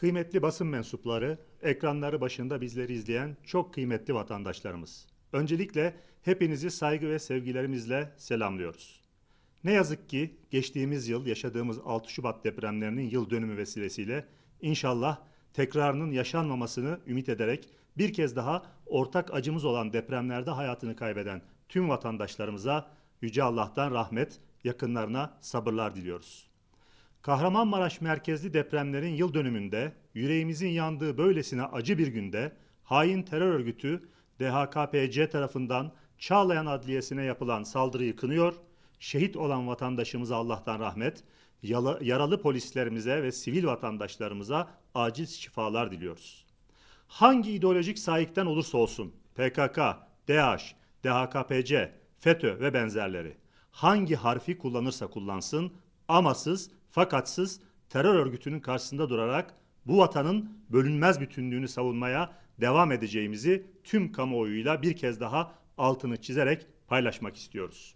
Kıymetli basın mensupları, ekranları başında bizleri izleyen çok kıymetli vatandaşlarımız. Öncelikle hepinizi saygı ve sevgilerimizle selamlıyoruz. Ne yazık ki geçtiğimiz yıl yaşadığımız 6 Şubat depremlerinin yıl dönümü vesilesiyle inşallah tekrarının yaşanmamasını ümit ederek bir kez daha ortak acımız olan depremlerde hayatını kaybeden tüm vatandaşlarımıza Yüce Allah'tan rahmet, yakınlarına sabırlar diliyoruz. Kahramanmaraş merkezli depremlerin yıl dönümünde yüreğimizin yandığı böylesine acı bir günde hain terör örgütü DHKPC tarafından Çağlayan Adliyesi'ne yapılan saldırıyı kınıyor, şehit olan vatandaşımıza Allah'tan rahmet, yaralı polislerimize ve sivil vatandaşlarımıza acil şifalar diliyoruz. Hangi ideolojik sahipten olursa olsun PKK, DH, DHKPC, FETÖ ve benzerleri hangi harfi kullanırsa kullansın amasız fakatsız terör örgütünün karşısında durarak bu vatanın bölünmez bütünlüğünü savunmaya devam edeceğimizi tüm kamuoyuyla bir kez daha altını çizerek paylaşmak istiyoruz.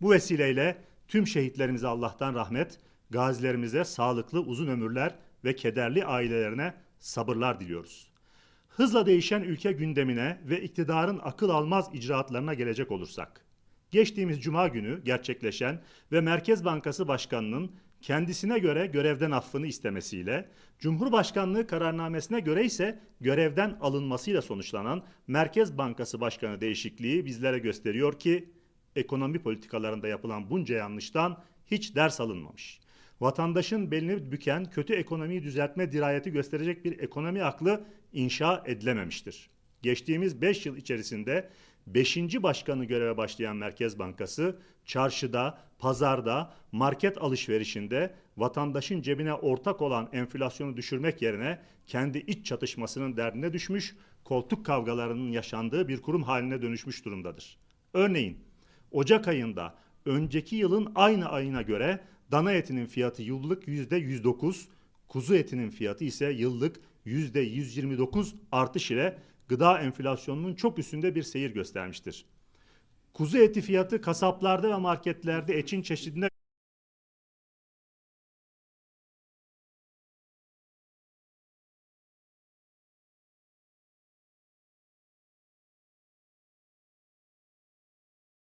Bu vesileyle tüm şehitlerimize Allah'tan rahmet, gazilerimize sağlıklı uzun ömürler ve kederli ailelerine sabırlar diliyoruz. Hızla değişen ülke gündemine ve iktidarın akıl almaz icraatlarına gelecek olursak, geçtiğimiz cuma günü gerçekleşen ve Merkez Bankası Başkanı'nın kendisine göre görevden affını istemesiyle, Cumhurbaşkanlığı kararnamesine göre ise görevden alınmasıyla sonuçlanan Merkez Bankası Başkanı değişikliği bizlere gösteriyor ki ekonomi politikalarında yapılan bunca yanlıştan hiç ders alınmamış. Vatandaşın belini büken kötü ekonomiyi düzeltme dirayeti gösterecek bir ekonomi aklı inşa edilememiştir. Geçtiğimiz 5 yıl içerisinde 5. başkanı göreve başlayan Merkez Bankası çarşıda, pazarda, market alışverişinde vatandaşın cebine ortak olan enflasyonu düşürmek yerine kendi iç çatışmasının derdine düşmüş, koltuk kavgalarının yaşandığı bir kurum haline dönüşmüş durumdadır. Örneğin Ocak ayında önceki yılın aynı ayına göre dana etinin fiyatı yıllık %109, kuzu etinin fiyatı ise yıllık %129 artış ile gıda enflasyonunun çok üstünde bir seyir göstermiştir. Kuzu eti fiyatı kasaplarda ve marketlerde etin çeşidine